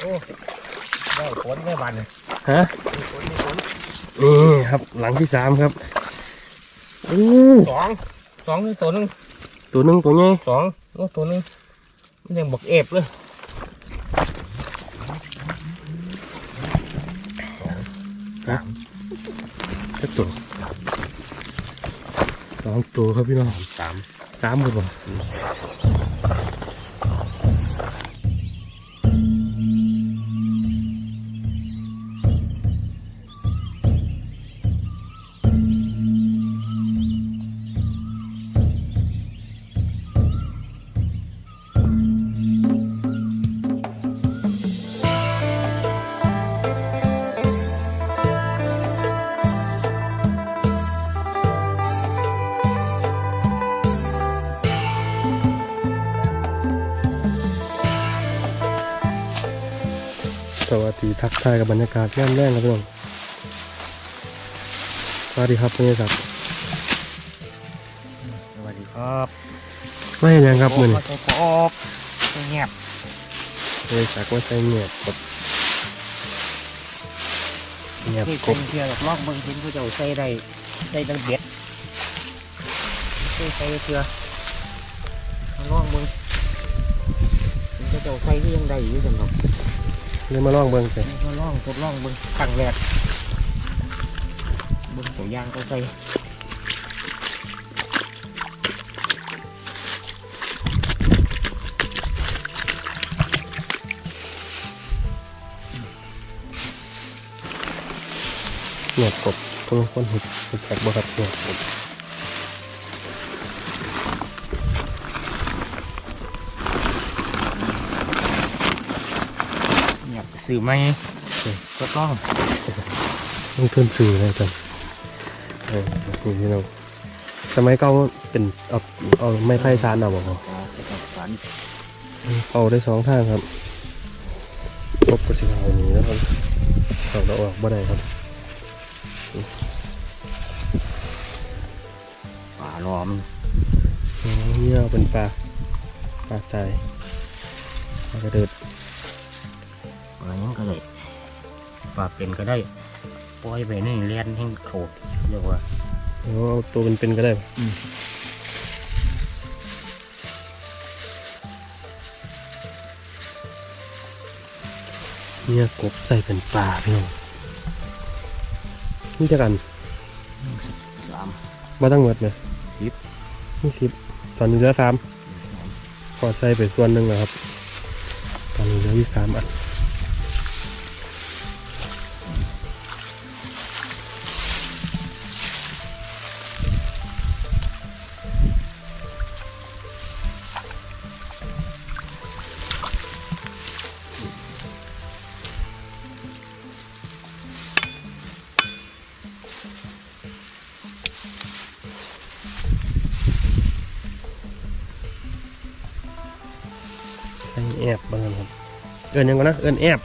โอ้ได้ผลได้บันเลยฮะมีผลมีผลนี่ครับ หลังที่สามครับอู้สองสองนี่ตัวหนึงตัวหนึงตัวใหญ่สองโอ้ตัวหนึงมันยังบอกเอฟเลยแค่ตัวสองตัวครับพี่น้องสามสามหมดบ่ ทักทายกับบรรยากาศย่ำแรงครับพี่น้องสวัสดีครับพี่ศักดิ์สวัสดีครับไม่ยังครับมือโอ้นี่ใส่กรอบเงียบพี่ศักดิ์ว่าใช่เงียบกบเงียบที่กเป็บนเชื่อกับลอกเบิ่งเห็นเขาเจ้าใส่ได้ใส่ดังเบ็ดใส่ใส่เชื่อมาลองเบิ่งเห็นเขาเจ้าใส่ก็ยังได้อยู่สำหรับ เลยมาลองเบิ่งสิมาลองทดลองเบิ่งครั้งแรกเบิ่งตัวอย่างเขาใส่เงียบกบคนคนหุบหุบแขกบ่ครับเงียบกบ สื่อไหมทดลองต้องทุนสื่อเลยจังเออนี่พี่น้องสมัยเก่าเป็นเอาเอาไม้ไผ่ซานเอาบ่พอจะกับสันเอาได้สองทางครับกบก็สิเอานี้แล้วครับเอาแล้วออกบ่ได้ครับป่าล้อมอ๋อเนี่ยเอาเป็นปลาปลาตายปลากระเดิด อะไรยังก็ได้ป่าเป็นก็ได้ปล่อยไปนี่เลียนให้เขาเรียกว่าโอ้เอาตัวเป็นๆก็ได้อืมเนี่ยกบใส่เป็นปลาพี่น้องนี่จะกันสามมาตั้งหมดไหมสิบนี่สิบตอนนี้เหลือสามพอใส่ไปส่วนหนึ่งแล้วครับ ตอนนี้เหลือที่สามอัน อิญยังก่อนนะ เอิญแอบ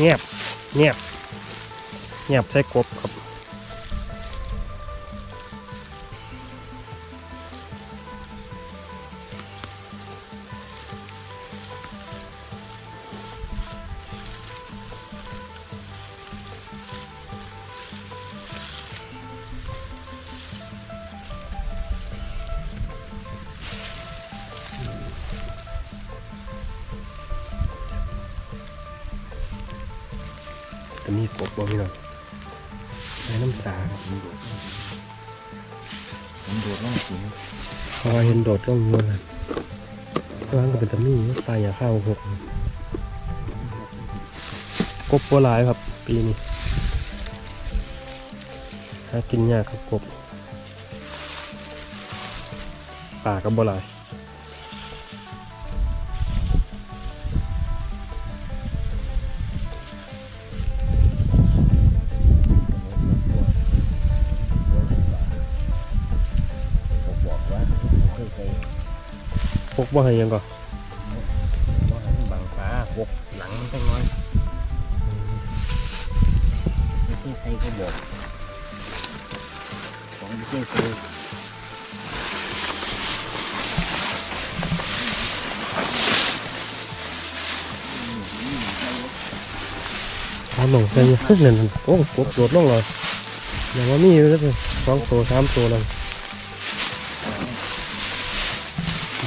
แงบแงบแงบใช้กบครับ จะมีกบบ่พี่น้องใส่น้ำสาครับผมดูดน้องกินเพราะว่าเห็นโดดก็งวเลยร้านก็เป็นตะมี่ปลาอย่าข้าวหกกบบัวหลายครับ ปีนี้หากินยากครับกบป่ากับบัวหลาย กบ่ให้ยังก่อนว่าให้มันบังฟ้าหกหลังมันจังน้อยไม่ใช่ใส่ก็บอกของไม่ใช่ใส่หลงใส่เนี่ยนั่นนั่นโอ้กบโดดลงเลยอย่างว่ามีอยู่แล้วเป็นสองตัวสามตัวแล้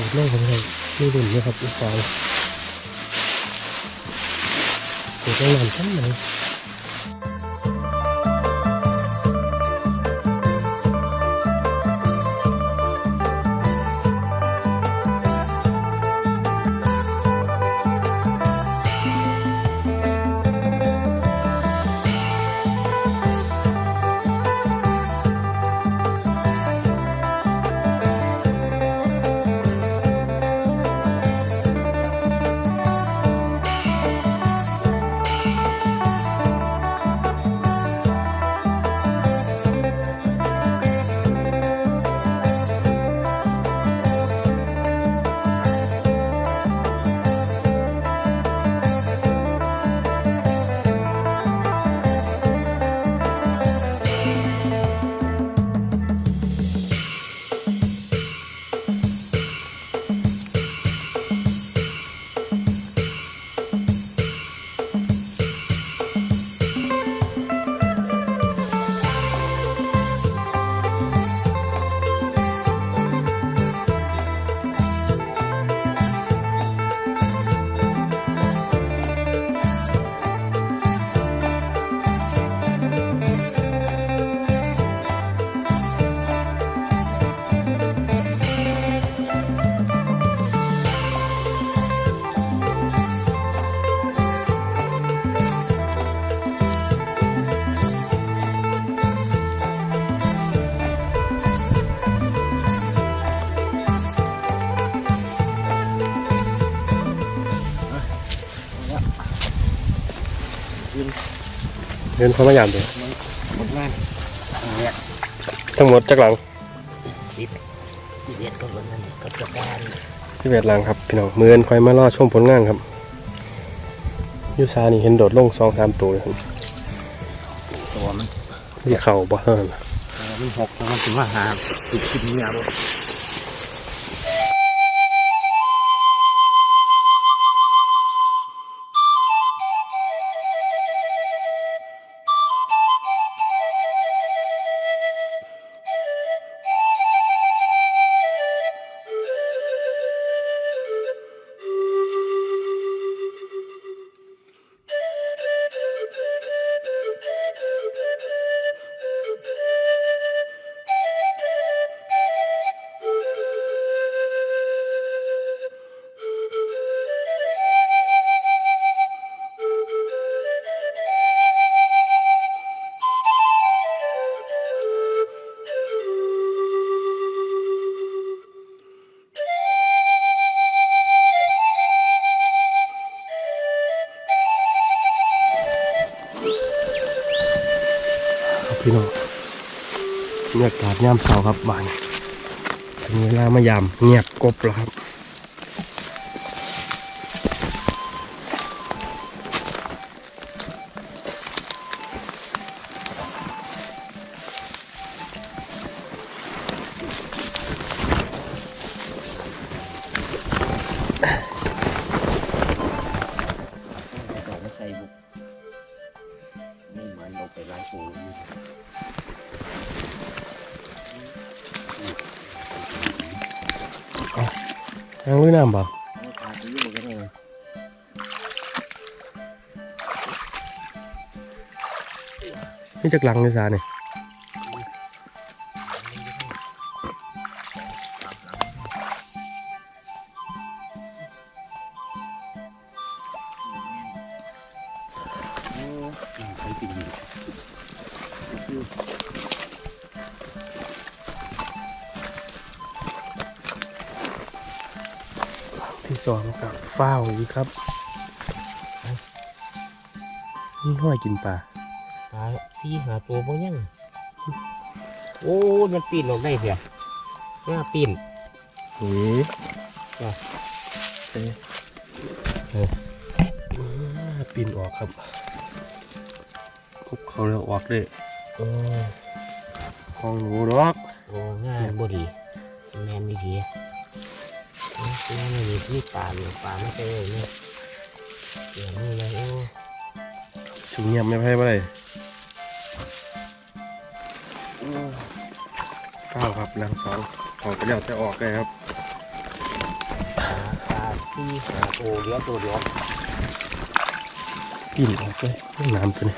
ดดลงไปเลยนี่ดุนนะครับอีกสองโดดลงน้ำชั้นไหน เดินเข้ามายามเลยหมดงานเนี่ยทั้งหมดจากหลังที่เรียนก็บนนั้นกับจักรวาลที่เวทหลังครับพี่น้องเมือนคอยมารอชมผลงานครับอยูซานี่เห็นโดดลงสองสามตัวเลยครับตัวมันที่เข่าบ่เท่านั้นตัวมันหกแล้วมันถึงว่าหาติดกินเนี่ยบ่ครับ บรรยากาศยามเช้าครับบ้านถึงเวลามายามเงียบกบแล้วครับ ยังลุยน้ำบ่เอา ส่ติ่งอยู่ที่สองกับฟ้าวอีกครับนี่ห้อยกินปลาปลาสี่หาตัวบ่ยังโอ้ยมันปีนลงได้เสียน่าปีนเฮ้ยจ้ะเอ๊ะเอออ่าปีนออกครับคุบเขาแล้วออกเลยโอ้ยห้องหนูดอกโอ้ง่ายบ่ดีแมนดี ดีแมนนี่มีปลาอยู่ปลาไม่เจอเนี่ยเดี๋ยวนี่เลยโอ้ชสิเงียบไม่ไพ่บ่ได้ข้าวครับนางสองออกไปแล้วแต่ออกได้ครับปลาที่หาโอเลี้ยงตัวเดียวปิ่นออกเลยต้นน้ำตัวนี้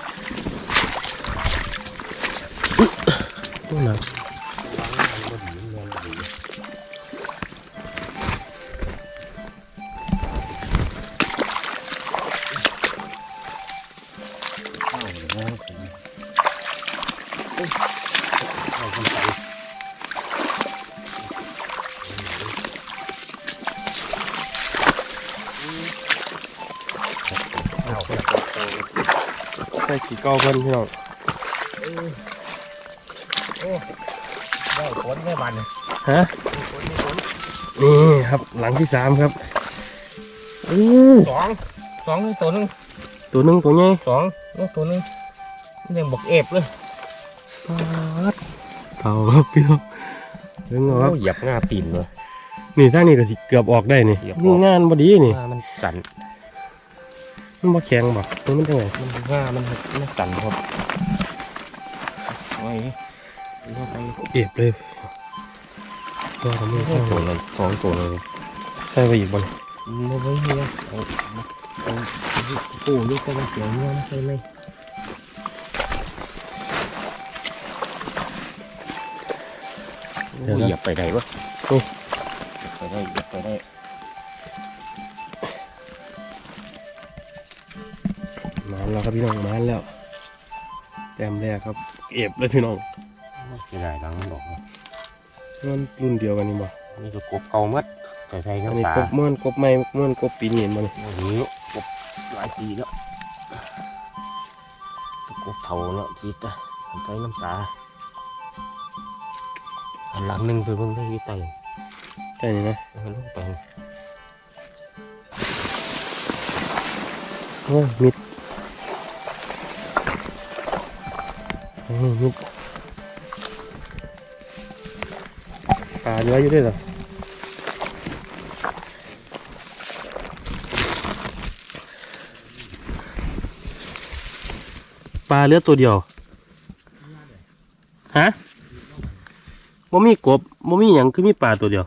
อุ๊ยต้นน้ ส่ขี้เก้าเพิ่นพี่น้องเออโอ้ได้ผลไม่บันเลยฮะมีผลมีผลนี่ครับหลังที่สามครับอู้สองสองนี่ตัวหนึงตัวหนึงตัวใหญ่สองนี่ตัวหนึงนี่ยังบอกเอฟเลยปาดเท่าครับพี่น้องเบิ่งเอาครับโอ้เหยียบง่าปีนเลยนี่ถ้านี่ก็สิเกือบออกได้นี่เหยียบออกนี่งานบ่ดีนี่ง่ามันสั่น มันบ่แข็งบ่ตัวมันจังไงมันง่ามันมันสั่นครับไว้เลือกไปเก็บเลยตัวทำให้สองตัวเลยสองตัวเลยใส่ไปอีกบ่นี่ไม่ไว้เฮียเอาเอาปูนี่ก็มาเกี่ยวเนี่ยไม่ใช่ไหมโอ้ยเหยียบไปไหนวะโอ้ยเหยียบไปได้เหยียบไปได้ แล้วครับพี่น้องมาแล้วแต้มแรกครับเก็บเลยพี่น้องไม่ได้หลังมันบอกมันรุ่นเดียวกันนี่บ่นี่ก็กบเก่ามัดใส่ใส่อันนี้น้ำตากบเมื่อนกบใหม่เมื่อนกบปีนี้เห็นบ่นี่โอ้โหกบหลายปีแล้วกบเท่าเนาะทีตะใส่น้ำตาอันหลังหนึ่งไปเบิ่งได้อยี่ไตใช่นี่นะเอาลงไปโอ้ยมิด ปลาเนื้ออยู่ด้วยเหรอปลาเลือตัวเดียว ฮะบ่มีกบบ่มีหยังคือมีปลาตัวเดียว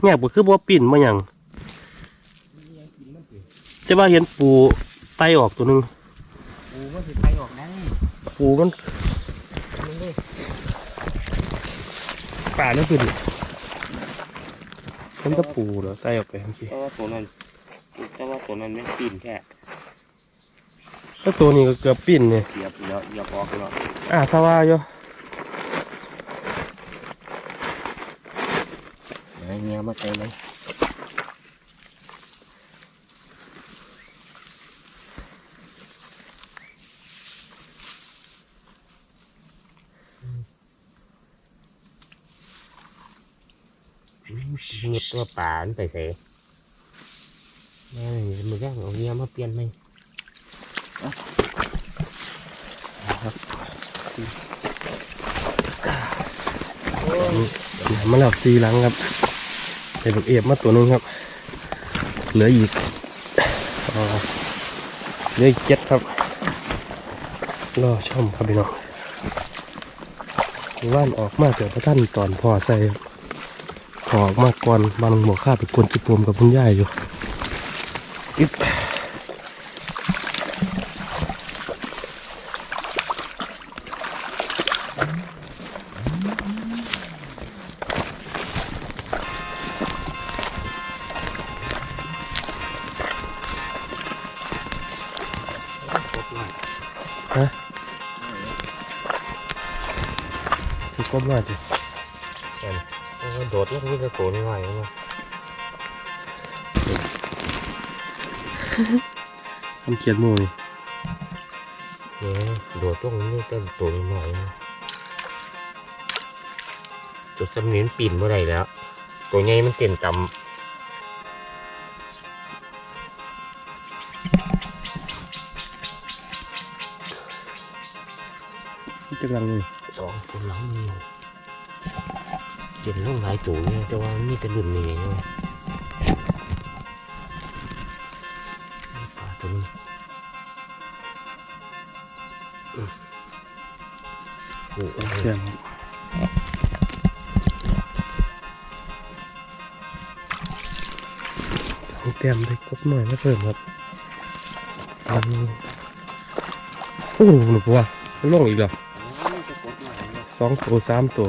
เงียบก็คือบ่ปิ่นมาหยังจะว่าเห็นปูไตออกตัวหนึ่ง ปูมันสิไปออกได้ ปูมันมันเลยป่านั่นคือดิมันก็ปูเหรอไตออกไปเมื่อกี้แต่ว่าตัวนั้นแต่ว่าตัวนั้นไม่ปีนแค่แล้วตัวนี้ก็เกือบปิ้นเนี่ยเหยียบแล้วเหยียบออกแล้วอ่าสว่าอยู่ไอ้เงี้ยมาเต็มเลยเงียบตัว ป่านไปเสแม่มือแรกเอาเงี้ยมาเปลี่ยนไหมมาแล้วซีหลังครับใส่ลูกเอฟมาตัวหนึงครับ เหลืออีกอ่าเหลืออีกเจ็ดครับรอชมครับพี่น้องว่านออกมาเดี๋ยวพระท่านตอนพอใส่ครับพ อออกมาก่อนบางหมวกข้าไปกวนจิปวมกับคุณย่ายอยู่อิบ ทำเขียนหมูนี่เนี่ยโดดตรงนี้ก็ตัวหน่อยนะจุดสำเนียงปีนเมื่อไรแล้ว ตัวใหญ่มันเต้นต่จังหลังนี่ำสองตัวหลังนี่เห็นลูกหลายตัวเนี่ยแต่ว่ามีแต่รุ่นนี้ใช่ไห ผูกเชื่อมเตรียมไปกบหน่อยมาเพิ่มครับอันโอ้โหหนูว่ามัวลงอีกแล้วสองตัวสามตัว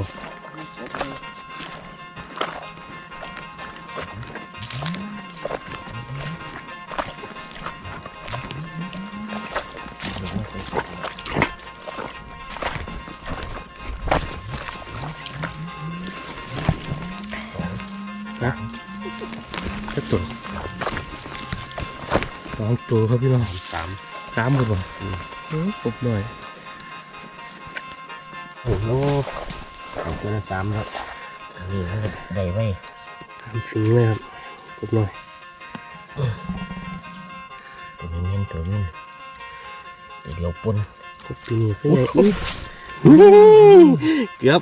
ตัวครับพี่น้องสามสามคนบ่อืมกบหน่อยโอ้โหเอาตัวละสามครับอันนี้มันก็ได้ไว้สามฝีเลยครับกบหน่อยตัวนี้เงี้ยตัวนี้ตัวเดียวปนกบปีนี้ก็ใหญ่อุ้ยเกือบ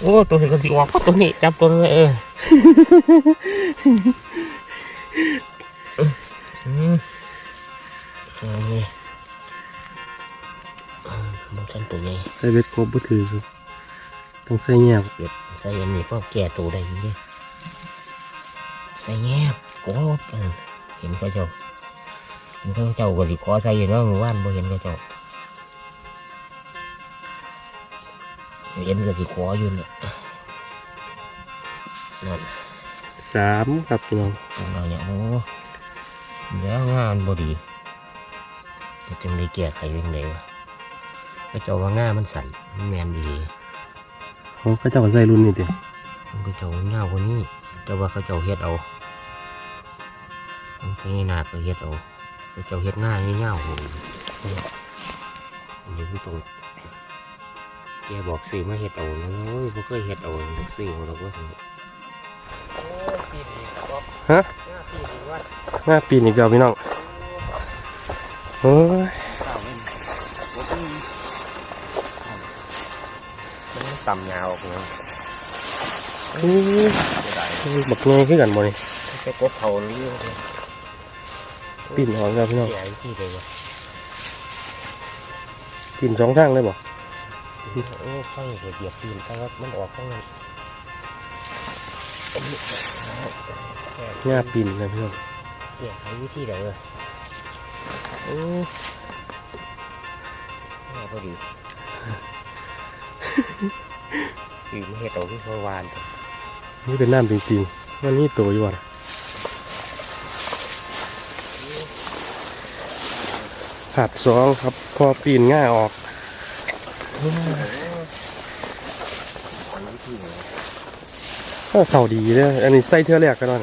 โอ้ตัวนี้ก็ดีออกตัวนี้จับตัวนี้เอออื มันกันตัวใหญ่ใส่เบ็ดกบบ่ถือต้องใส่แยบเก็บใส่อันนี้ก็แก่ตัวได้ยินดิใส่แงบกบเอเห็นก็เจ้าเห็นเขาเจ้าก็ดิขอใส่อยู่เนาะเมื่อวานบ่เห็นก็เจ้าเห็นก็สิขออยู่น่ะนั่น สามครับพี่น้องของเราเนี่ยโอ้เดี๋ยวงานบ่ดีจะจึงได้แก้ไขยังไงวะก็เจ้าว่าง่ามันสั่นมันแมนดีเขาเขาเจ้าก็ใส่รุ่นนี้เด็มันก็เจ้าเงากว่านี้แต่ว่าเขาเจ้าเฮ็ดเอามันเป็นหนาก็เฮ็ดเอาเขาเจ้าเฮ็ดหน้าเงาๆโอ้ยอันนี้ผู้ตรงแกบอกซื้อมาเฮ็ดเอาเนอะโอ้ยบ่เคยเฮ็ดเอาบอกซื้อเอาหรอกว่าซั่นโอ้ยปีนี้ครับ ฮะหน้าปีนี้ว่าหน้าปีนอีกแล้วพี่น้องโอ้ยเก่าเลยบ่ต้องมันต่ำยาวออกเลยอื้อจะได้บักเงยขึ้นกันบ่นี่ไปกดเผาหรือยังไงปีนออกแล้วพี่น้องแก่ที่เลยวะปีนสองทางเลยบ่โอ้ข้างเหยียบปีนแต่ว่ามันออกข้างนั้นอันนี้ หน้าปีนเลยพี่น้องแก่ใช้วิธีไหนวะโอ้แม่พอดีปีนเห็ดเอาที่เขาวานนี่เป็นน้ำจริงๆมันนี่ตัวอยู่อะขาดสองครับ พอปีนง่ายออก ก็เข่าดีเลยอันนี้ใส่เทือแรกก็ได้น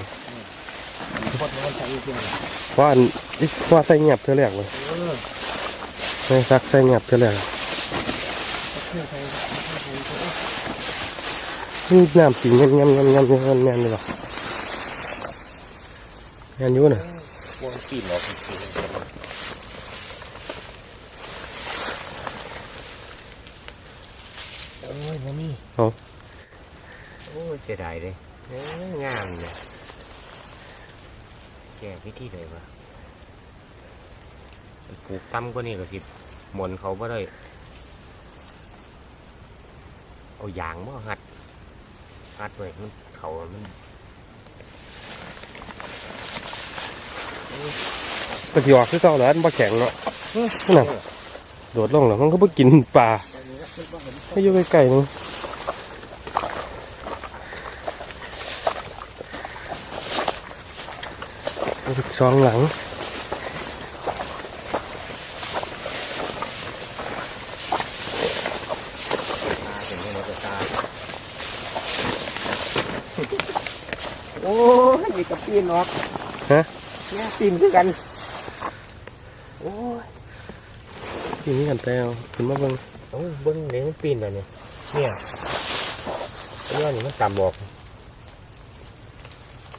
ใช้วิธีไหนเพราะอันนี้เพราะว่าใส่เงียบเทือแรกเลยเออใส่ซักใส่เงียบเทือแรกนี่น้ำปีเงี้ยเงี้ยเงี้ยเงี้ยเงี้ยเงี้ยเลยหรอเงี้ยอยู่น่ะวงปีนออกจริงโอ้ยมันนี่ เอา โอ้ยเสียดายเลยเอ้ยงามเนี่ยแก่วิธีไหนวะปลูกตั้มก็นี่ก็สิหมนเขาบ่ได้เอายางบ่หัดหัดไว้มันเขามันก็ที่ออกคือเก่าแล้วอันบ่แข็งเนาะนั่นน่ะโดดลงแล้วมันก็บ่กินปลาให้อยู่ใกล้ๆนึง อีกสองหลังตาเห็นไหมเราจะตาโอ้ยมีกับปีนออกฮะเนี่ยปีนคือกัน โอ้ยกินนี่กันแต่เอาขึ้นมาเบิ่งโอ้ยเบิ้งเลี้ยงปีนแบบนี้เนี่ยเรื่องนี้มันต่ำบอก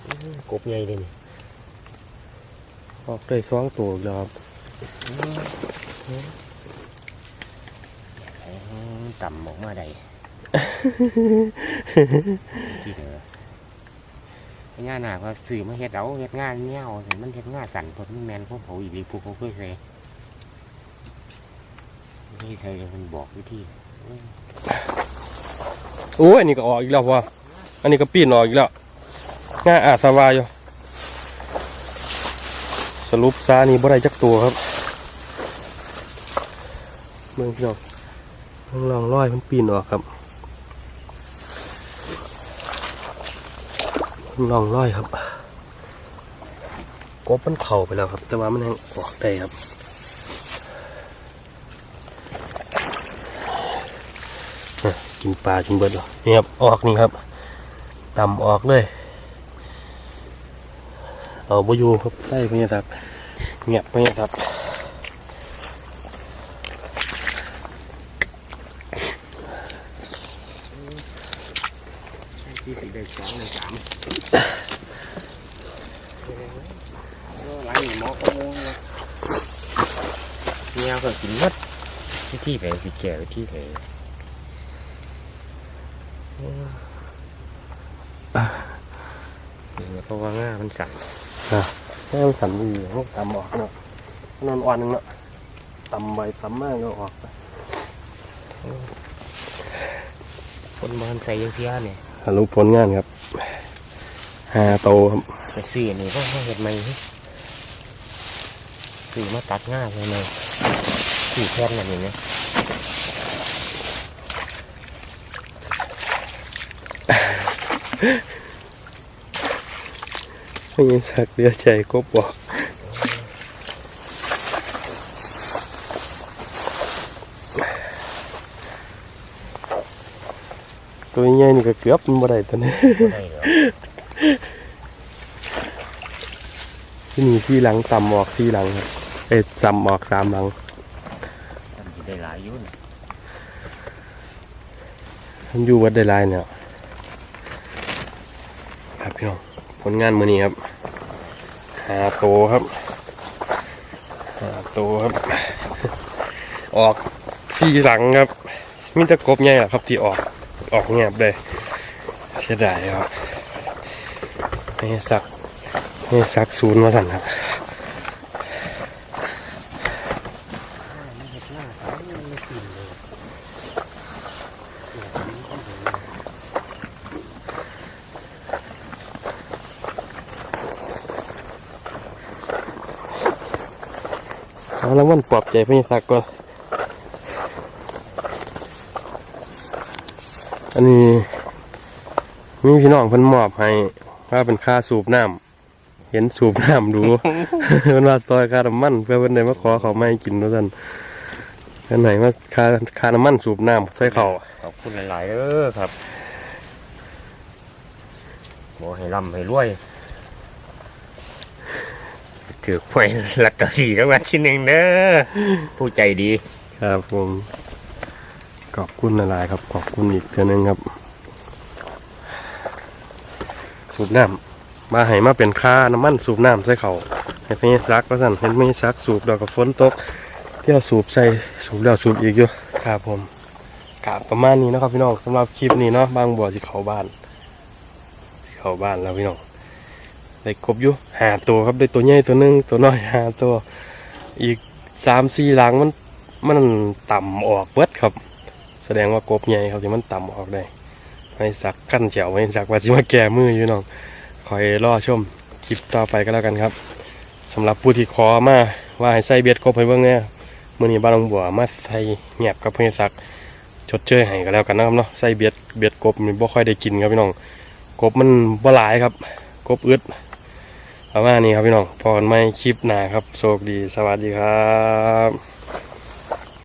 อื้อกบใหญ่เลยนี่ ออกได้สองตัวอีกแล้วครับต่ำออกมาได้ที่เด้อพญานาคว่าสื่อมาเฮ็ดเอาเฮ็ดงานเงี้ยวมันเฮ็ดงานสั่นพดมันแมนพวกเขาอีหลีพวกเขาเคยใส่นี่ใครมันบอกวิธีโอ้ยอันนี้ก็ออกอีกแล้ววะอันนี้ก็ปีนออกอีกแล้วง่ายอาสวาอยู่ สรุปซานี่บ่ได้จักตัวครับเมืองพี่น้องเมืองลองร้อยมันปีนออกครับเมืองลองร้อยครับกบมันเข่าไปแล้วครับ แต่ว่ามันยังออกได้ครับกินปลากินเบิดหรอนี่ครับออกนี่ครับต่ำออกเลย เอาบอยู่ครับใต้พญาสักเงียบพญาสักที่สีได้สองในสามหลังหมอกโมงเงี้ยก็กินมัดวิธีไหนวิแก่วิธีไหนเพราะว่าง่ามันสั่น แม่งสันดีห้องตำออกเนาะนอนอ่อนหนึงเนาะตำใบตำมากก็ออกไปคนมันใส่ยังเพี้ยเนี่ยสรุปผลงานครับหาโตครับแต่สีนี่ก็เห็ดใหม่สีมาตัดง่ายเลยไหมสีแค่นั้นเองนะ พญาสักเดียวใจกบบอกตัวใหญ่นี่ก็เกือบมันบ่ได้ตัวนี้บ่ได้หรอกที่นี่ที่หลังต่ำออกที่หลังครับเอ้ยต่ำออกสามหลังทำสิได้หลายอยุ่นมันอยู่วัดได้หลายเนี่ยครับพี่น้อง ผลงานมือนี้ครับหาโตครับหาโตครับ ออกสี่หลังครับมิตะกบใหญ่ครับที่ออกออกเงียบเลยเสียดายครับไม่ให้สักไม่ให้สักศูนย์มาสั่นครับ ไม่เห็ดหน้าสายมันไม่กินเลย เอบใจพี่สักก่อนอันนี้มีพี่น้องเพิ่นมอบให้ว่าเป็นค่าสูบน้ำเห็นสูบน้ำดูเพิ่นว่าซอยค่าน้ำมันเพื่อเพิ่นได้มาขอเขาไม่กินว่าซั่นเพิ่นไหนมาค่าค่าน้ำมันสูบน้ำใส่เขาขอบคุณหลายๆเด้อครับบอกให้ร่ำให้รวย ถือหวยลักกะดีรางวัลที่หนึ่งเด้อผู้ใจดีครับผมขอบคุณหลายๆครับขอบคุณอีกเทื่อนึงครับ สูบน้ำมาให้มาเป็นค่าน้ำมันสูบน้ำใส่เขาให้พี่ซักว่าสั่นเห็นพี่ซักสูบดอกกับฝนตก เที่ยวสูบใส่สูบแล้วสูบอีกอยู่ครับผมกะประมาณนี้นะครับพี่น้องสำหรับคลิปนี้เนาะบางบัวสิเขาบ้านสิเขาบ้านแล้วพี่น้อง ได้ครบอยู่หาตัวครับได้ตัวใหญ่ตัวหนึงตัวน้อยหาตัวอีกสามสี่หลังมันมันต่ำออกเบิดครับ แสดงว่ากบใหญ่ครับที่มันต่ำออกได้ไม่สักขั้นเจียวไม่สักว่าสิมาแก่มืออยู่น้องคอยรอชมคลิปต่อไปก็แล้วกันครับสำหรับผู้ที่ขอมาว่าให้ใส่เบียดกบให้เบิ่งเนี่ยมื่อนี้บ้านหลวงบัวมาใส่เงียบกับเพื่อนสักชดเชยให้ก็แล้วกันนะครับเนาะใส่เบียดเบียดกบมันบ่ค่อยได้กินครับพี่น้องกบมันบ่หลายครับกบอึด ประมาณนี้ครับพี่น้องพอกันไม่คลิปหนาครับ โชคดี สวัสดีครับ